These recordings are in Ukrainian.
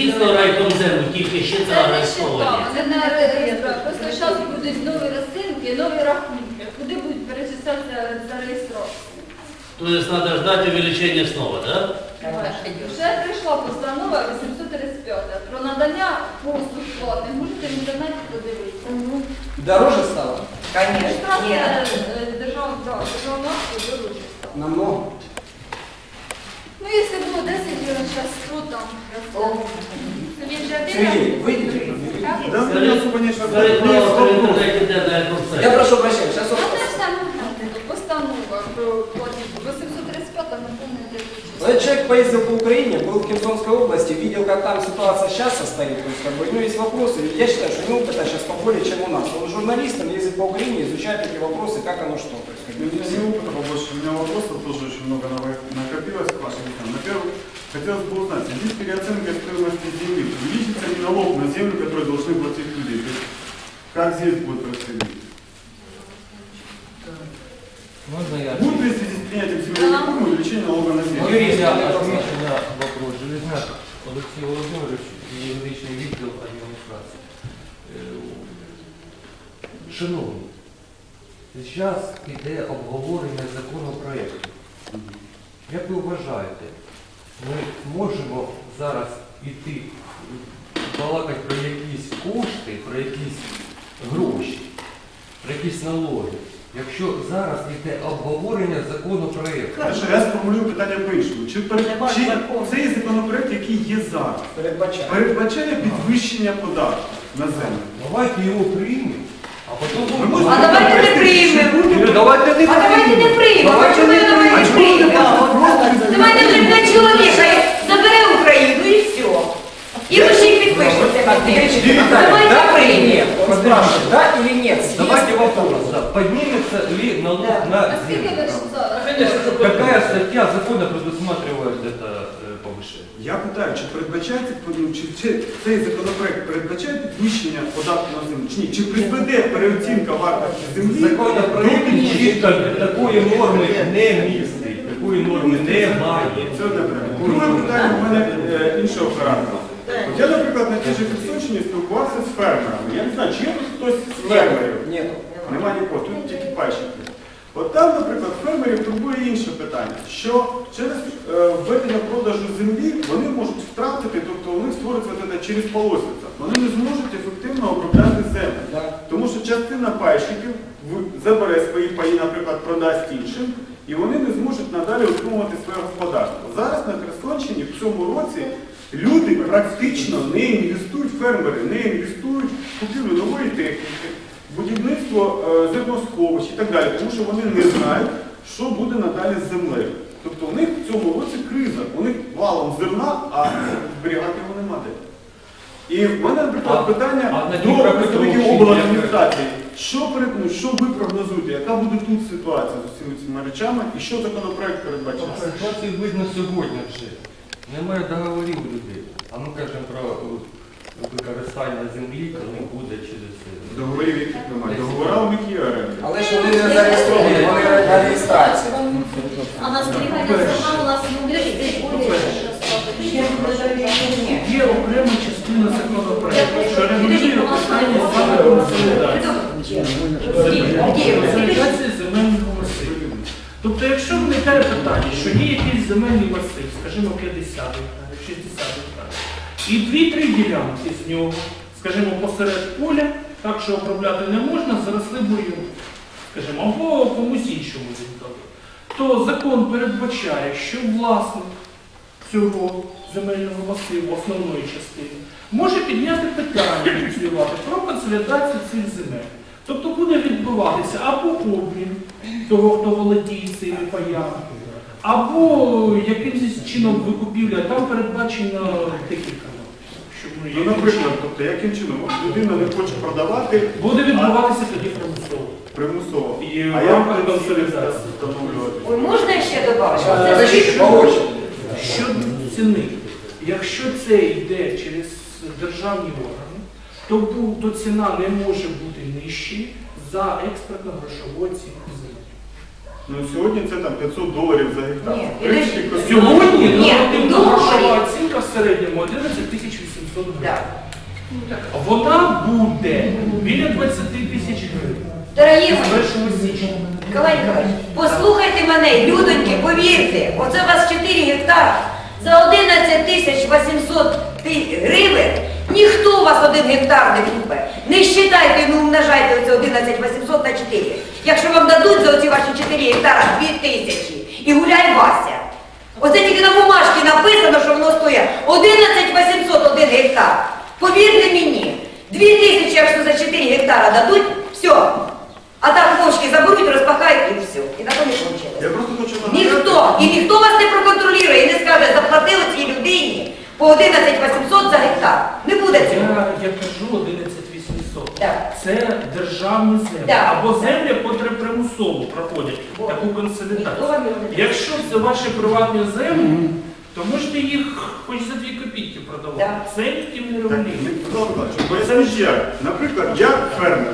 Дійсно райкомзему, тільки ще це арештовані. так, це не реєстра. Просто зараз будуть нові розцінки, нові рахунки. Куди будуть перечислятися зареєстрації? Тобто треба ждати увеличення знову, так? Вже прийшла постанова 835 про надання послуг платних. Можете в інтернеті подивитися. Дороже стало? Це е, державна акція дорожче стало. Намного. Ну, якщо було 10 гривень, зараз 100 там. Він же один Сергей, раз- выйдите. Так? Да, мне особо нечего сказать. Перед Ну, есть в вопрос. інтернеті йде на Я райкомзем. прошу прощения, сейчас А це ж там постанова про платіжку. 835 напомню, де Этот человек поездил по Украине, был в Херсонской области, видел, как там ситуация сейчас состоит. То есть, как бы, ну, есть вопросы. Я считаю, что у него опыта сейчас поболее, чем у нас. Он журналист, он ездит по Украине, изучает эти вопросы, как оно что. То есть, как У бы, меня не опыта побольше, у меня вопросов тоже очень много нав- хотелось бы узнать, в связи с переоценкой стоимости земли, увеличится ли налог на землю, который должны платить люди? То есть, как здесь будет происходить? Можно я? Будет ли в связи с принятием земельной реформы увеличение налога на землю? Юрий, я отвечу на вопрос. Железняк Олексій Володимирович і юридичний відділ адміністрації. Е, Шановні, зараз йде обговорення законопроекту. Як ви вважаєте, ми можемо зараз іти балакати про якісь кошти, про якісь гроші, про якісь налоги, якщо зараз йде обговорення законопроекту? Хорошо, я сформулюю питання по-іншому. Чи, пер- чи цей законопроект, який є зараз, передбачает. передбачає підвищення податків на землю? Давайте його приймемо, а потім А давайте не приймемо. Давайте не А давайте не приймемо. Давайте Чому не ми давайте А чому ви не приймемо? Давайте приймемо чоловіка, забере Україну і все. І ви ще й підпишете. Давайте да или приймемо. нет? Он спрашивает, да или нет? Давайте Есть вопрос. Да. Поднимется ли налог на Наскільки ви землю? ж зараз? Какая статья закона предусматривает это э, повышение? Я питаю, чи передбачається ну, чи, чи цей законопроект передбачає підвищення податку на землю? Чи ні? Чи призведе переоцінка вартості землі до Законопроект підвищення? чітко такої норми не містить, такої норми немає. Це одне питання. Друге питання в мене е, іншого характеру. Я, наприклад, на тій же Херсонщині спілкувався з фермерами. Я не знаю, чи є тут хтось з фермерів? Нету. Нема нікого, тут тільки пальчики. От там, наприклад, фермерів турбує інше питання, що через е, введення продажу землі вони можуть втратити, тобто у них створиться от через полосиця. Вони не зможуть ефективно обробляти землю. Да. Тому що частина пайщиків забере свої паї, наприклад, продасть іншим, і вони не зможуть надалі утримувати своє господарство. Зараз на Херсонщині в цьому році люди практично не інвестують, фермери не інвестують в купівлю нової техніки, будівництво е, зерносховищ і так далі, тому що вони не знають, що буде надалі з землею. Тобто у них в цьому році криза, у них валом зерна, а зберігати його нема де. І в мене, наприклад, питання а до представників обладміністрації. Що, перед- ну, що ви прогнозуєте? Яка буде тут ситуація з усіма цими речами і що законопроект передбачає? Ситуацію видно сьогодні вже. Немає договорів людей. А ми кажемо про використання землі, коли буде через е, Договорів яких немає. Договора у них є оренди. Але ж вони не зареєстровані, вони на реєстрації. А на зберігання зерна у нас Є окрема частина законопроекту, що регулює питання саме консолідації. Консолідації. Тобто, якщо виникає питання, що є якийсь земельний масив, скажімо, 50 гектарів, 60 гектарів, і дві-три ділянки з нього, скажімо, посеред поля, так що обробляти не можна, заросли бур'яном, скажімо, або комусь іншому віддали, то закон передбачає, що власник цього земельного масиву, основної частини, може підняти питання ініціювати про консолідацію цих земель. Тобто буде відбуватися або обмін того, хто володіє цими паями, або якимось чином викупівля, там передбачено декілька. Ну, наприклад, тобто, яким чином От людина не хоче продавати буде відбуватися тоді примусово. примусово. І а в рамках консолідації. встановлювати? Ой, можна ще додати? Подождите, по. Щодо ціни, якщо це йде через державні органи, то, бу- то ціна не може бути нижчою за експертно-грошову оцінку землі. Ну сьогодні це там 500 доларів за гектар. Ні, В принципі, Сьогодні Ні, нормативна договорі. грошова оцінка в середньому 11 тисяч 800 Да. Вона буде біля 20 тисяч гривень Дорогі з мої, 1 січня. Миколай Миколаївич, послухайте мене, людоньки, повірте, оце у вас 4 гектара за 11 тисяч 800 ти- гривень, ніхто у вас один гектар не купить. Не считайте, не умножайте оце 11 800 на 4. Якщо вам дадуть за оці ваші 4 гектара 2 тисячі і гуляй Вася. Оце тільки на бумажці написано, що воно стоїть 11 800 один гектар. Повірте мені, 2 тисячі, якщо за 4 гектара дадуть, все. А так мошки заберуть, розпахають і все. І на тому Я кончилось. просто хочу нагадати. Ніхто, і ніхто вас не проконтролює і не скаже, заплатили цій людині по 11 800 за гектар. Не буде цього. Я, я кажу 11 800. Так. Це державні землі. Так. Або землі, котрі примусово проходять таку консолідацію. Якщо це ваші приватні землі, то можете їх хоч за 2 копійки продавати. Так. Це ніхто не Так, регулює. Микола Миколаївич, поясніть як. Наприклад, я фермер.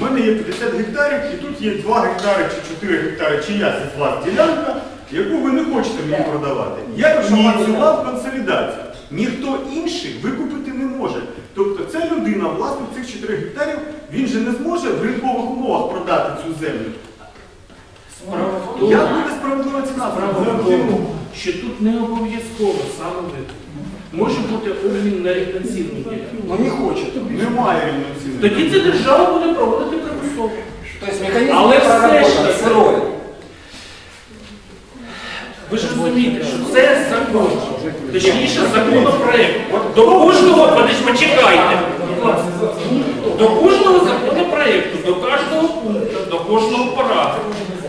У мене є 50 гектарів, і тут є 2 гектари чи 4 гектари чиясь із вас ділянка, яку ви не хочете мені продавати. Я ініціював консолідацію. Ніхто інший викупити не може. Тобто ця людина, власник цих 4 гектарів, він же не зможе в ринкових умовах продати цю землю. Як буде справедлива ціна? справа в тому, що тут не обов'язково саме викуп. Може бути обмін на реконційну ділянку. Но не хочет. Немає рівної. Тоді ця держава буде проводити примусово. То есть Але все ж таки- Ви ж розумієте, що це закон, точніше законопроект. До кожного, почекайте, до кожного законопроекту, до кожного пункту, до кожного параграфу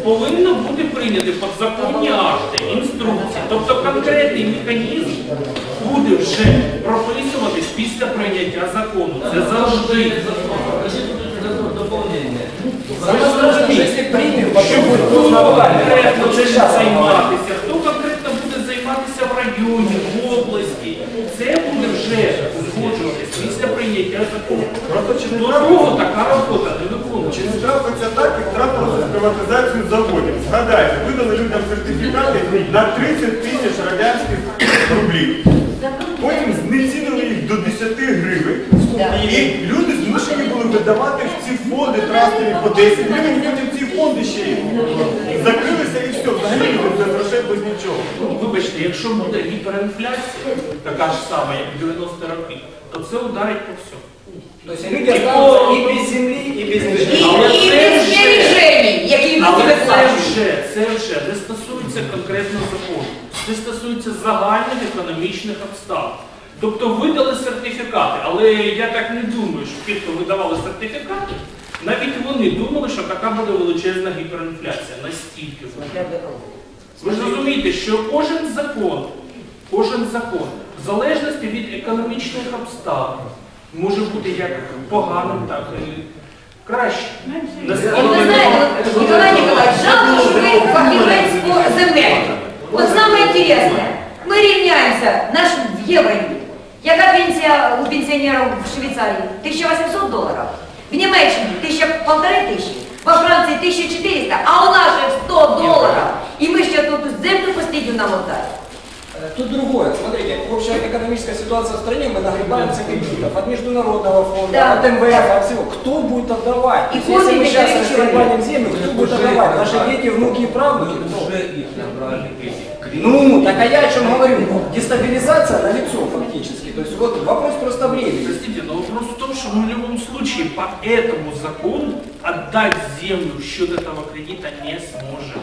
повинно бути прийняті підзаконні акти, інструкції. Тобто конкретний механізм буде вже прописуватись після прийняття закону. Це завжди. Дополнение. Ви ж розумієте. Если примем, Що потом будет хто основание. конкретно Вот цим сейчас оно займатися, хто конкретно буде займатися в районі, в області, це буде вже узгоджуватись після прийняття закону. Просто чи не До треба- того така робота не Чи не трапиться так, як трапилося з приватизацією заводів? Згадайте, видали людям сертифікати на 30 тисяч радянських рублів. Потім знецінили їх до 10 гривень. І люди змушені були видавати в ці фонди трастові по 10 гривень, потім ці фонди ще й закрилися і все. Взагалі без грошей без нічого. Ну, Вибачте, якщо буде гіперінфляція, така ж сама, як в 90 роки, то це ударить по всьому. То есть люди останутся и без земли, и без І, і без які люди Але це вже, це вже не стосується конкретного закону. Це стосується загальних економічних обставин. Тобто видали сертифікати, але я так не думаю, що ті, хто видавали сертифікати, навіть вони думали, що така буде величезна гіперінфляція. Настільки. Ви ж розумієте, що кожен закон, кожен закон, в залежності від економічних обставин, може бути як поганим, так і кращим. І ви знаєте, от, Николай Николаевич, жалко, що ви фахівець по землі. От саме інтересне, ми рівняємося наш в євро. Яка пенсія у пенсіонерів в Швейцарії? 1800 доларів. В Німеччині тисяча полтори тисячі, во Франції 1400, а у нас же 100 доларів. І ми ще тут землю постійно намотаємо. Тут другое. Смотрите, общая экономическая ситуация в стране, мы нагребаемся кредитов от Международного фонда, Да. от МВФ, от всего. Кто будет отдавать? И То есть, Если мы сейчас разгребаем землю, кто будет отдавать? Наши дети, внуки и правнуки? Кто? Уже их набрали. Ну, так а я о чем говорю? Дестабилизация на лицо фактически. То есть вот вопрос просто времени. Простите, но вопрос в том, что мы в любом случае по этому закону отдать землю в счет этого кредита не сможем.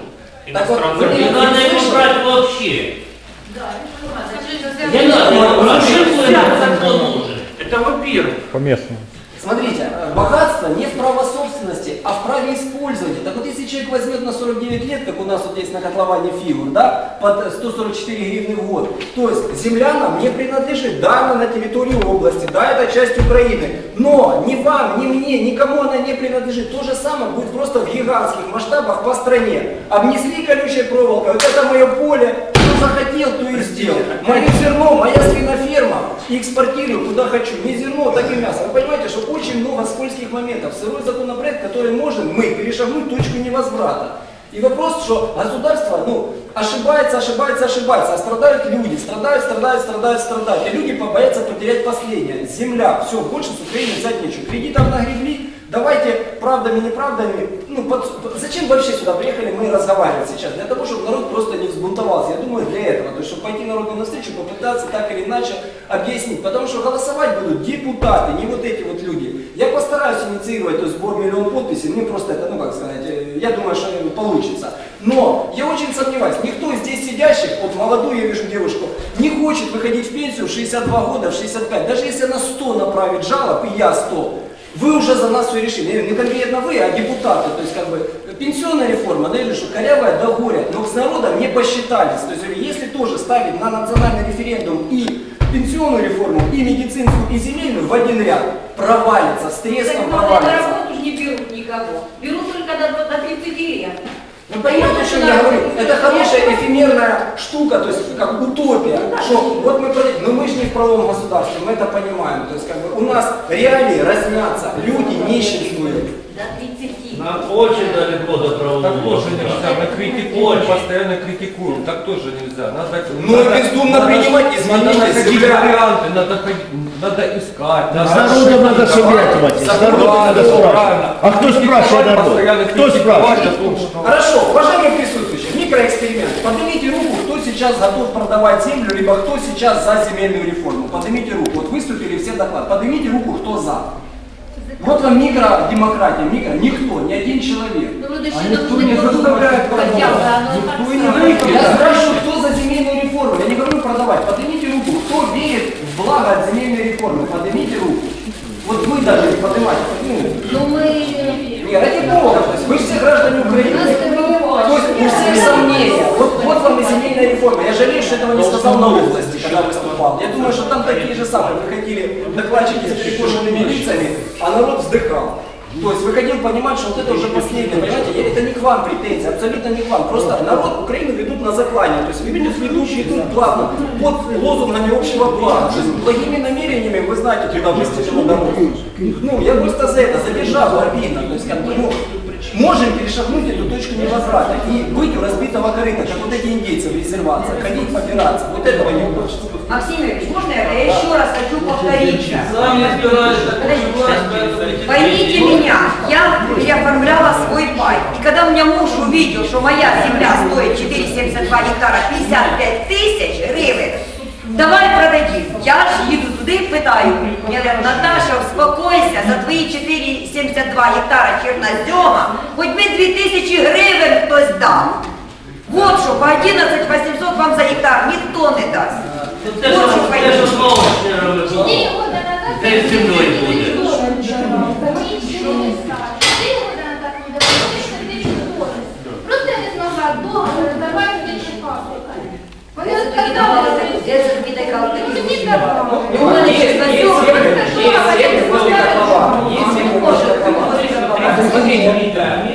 Так вот, вы Не надо его брать вообще. Не Не брать. зачем Ему взять? этот закон нужен. Это во-первых. По местному. Смотрите, э, богатство не в право собственности, а в праве использования. Так вот, если человек возьмет на 49 лет, как у нас вот есть на котловане фигур, да, под 144 гривны в год, то есть земля нам не принадлежит, да, она на территории области, да, это часть Украины, но ни вам, ни мне, никому она не принадлежит. То же самое будет просто в гигантских масштабах по стране. Обнесли колючей проволокой, вот это мое поле, и экспортирую куда хочу. Не зерно, так и мясо. Вы понимаете, что очень много скользких моментов. Сырой законопроект, который можем мы перешагнуть точку невозврата. И вопрос, что государство, ну, ошибается, ошибается, ошибается, а страдают люди, страдают, страдают, страдают, страдают. И люди боятся потерять последнее. Земля, все, больше с Украины взять нечего. Кредитов нагребли, давайте правдами, неправдами. Ну, под- зачем вообще сюда приехали мы разговаривать сейчас? Для того, чтобы народ просто не взбунтовался. Я думаю, для этого. То есть, чтобы пойти народу навстречу, попытаться так или иначе объяснить. Потому что голосовать будут депутаты, не вот эти вот люди. Я постараюсь инициировать то есть, сбор миллион подписей. Мне просто это, ну как сказать, э, я думаю, что получится. Но я очень сомневаюсь, никто из здесь сидящих, вот молодую я вижу девушку, не хочет выходить в пенсию в 62 года, в 65. Даже если она 100 направит жалоб, и я 100, вы уже за нас все решили. Не конкретно вы, а депутаты. То есть как бы пенсионная реформа, да, или что, корявая до горя, но с народом не посчитались. То есть если тоже ставить на национальный референдум и пенсионную реформу, и медицинскую, и земельную в один ряд, провалится, с Так треском ну, на провалится. работу же не берут никого. Берут только до, до 30 лет. Вы понимаете, о чем я говорю? Это хорошая эфемерная штука, то есть как утопия. Что вот мы, но мы же не в правовом государстве, мы это понимаем. То есть как бы у нас реалии разнятся, люди нищенствуют. До 30. Нам очень далеко до Так правового тоже нельзя, государства. мы критикуем, постоянно критикуем, так тоже нельзя. Надо, Ну, надо- бездумно надо- принимать находить земля. варианты, надо, ходить- надо искать. Да надо с народом надо советовать, с народом надо спрашивать. А кто спрашивает народ? Кто спрашивает? что- Хорошо, уважаемые присутствующие, микроэксперимент. Поднимите руку, кто сейчас готов продавать землю, либо кто сейчас за земельную реформу. Поднимите руку. Вот выступили все доклад. Поднимите руку, кто за. Вот вам микродемократия, микро, никто, ни один человек. Ну, А никто не заставляет продавать. продавать. Да, ну, Никто не. Я спрашиваю, кто за земельную реформу. Я не говорю продавать. Поднимите руку. Кто верит благо от земельной реформы? Поднимите руку. Вот вы даже не поднимаете. Ну, Ну ми не, ради бога, то есть вы все граждане Украины. То есть у всех сомнения. Вот, вот вам и земельная реформа. Я жалею, что этого не сказал на области, когда выступал. Я думаю, что там такие же самые выходили докладчики с перекошенными лицами, а народ вздыхал. То есть выходил понимать, что вот это уже последнее, понимаете, я- это не к вам претензии, абсолютно не к вам. Просто народ Украины ведут на заклание, то есть ведут, ведут, ведут плавно, под лозунгами общего блага. То есть благими намерениями, вы знаете, туда выстелила дорогу. Ну, я просто за это, за державу обидно. То есть, как бы, ну, можем перешагнуть эту точку невозврата и быть у разбитого корыта, как вот эти индейцы в резервациях, ходить побираться. Вот этого не хочется. Максим Ильич, можно я, я еще раз хочу повториться? Сами Поймите меня, я переоформляла свой пай. И когда у меня муж увидел, что моя земля стоит 4,72 гектара 55 тысяч гривен, давай продадим. Я ж їду туди і питаю. Я говорю, Наташа, успокойся, за твої 4,72 гектара чернозема, хоч би 2 тисячі гривень хтось дав. Вот що, по 11 800 вам за гектар ніхто не дасть. Ну, Те, що те, що знову ще робить. Четыре года назад Де з землею буде? Ничего не скажешь. Четыре года назад мы давали тысячу долларов. Просто я не знала, доллары давай мне шикарно. Вони Я тобі давала таку, я тобі така от такі Тобі зусилля. давала. Ну, у мене есть, ще есть знайомі. земли, есть земли возле котлована, есть земли возле котлована. Смотрите,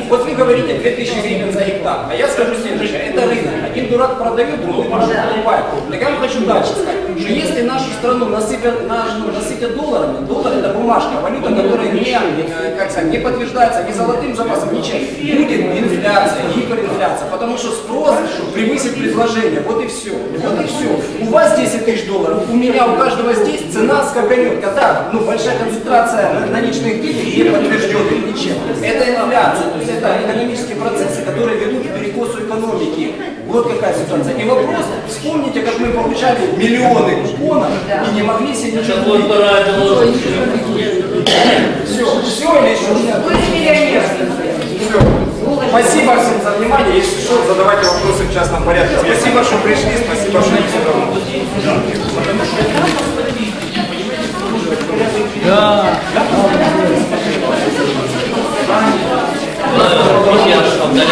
вот вы говорите 2000 гривен за гектар, а я скажу следующее, это рынок. Один дурак продает, другой дурак покупает. Так я вам хочу дальше сказать, Что если нашу страну насыпят, наш- ну, насыпят долларами, доллар это бумажка, валюта, которая не, э, как сказать, не подтверждается ни золотым запасом, ничем, будет инфляция, гиперинфляция, потому что спрос превысит предложение, вот и все, вот и все. У вас 10 тысяч долларов, у меня, у каждого здесь цена скаканет, когда ну, большая концентрация наличных денег не подтвержденных ничем. Это инфляция, есть это экономические процессы, которые ведут к перекосу экономики. Вот какая ситуация. И вопрос, вспомните, как мы получали миллионы купонов и не могли себе ничего купить. Все, все или еще что-то? Спасибо всем за внимание. Если что, задавайте вопросы в частном порядке. Спасибо, что пришли, спасибо, что не Друзья, обдаляйте. んでね。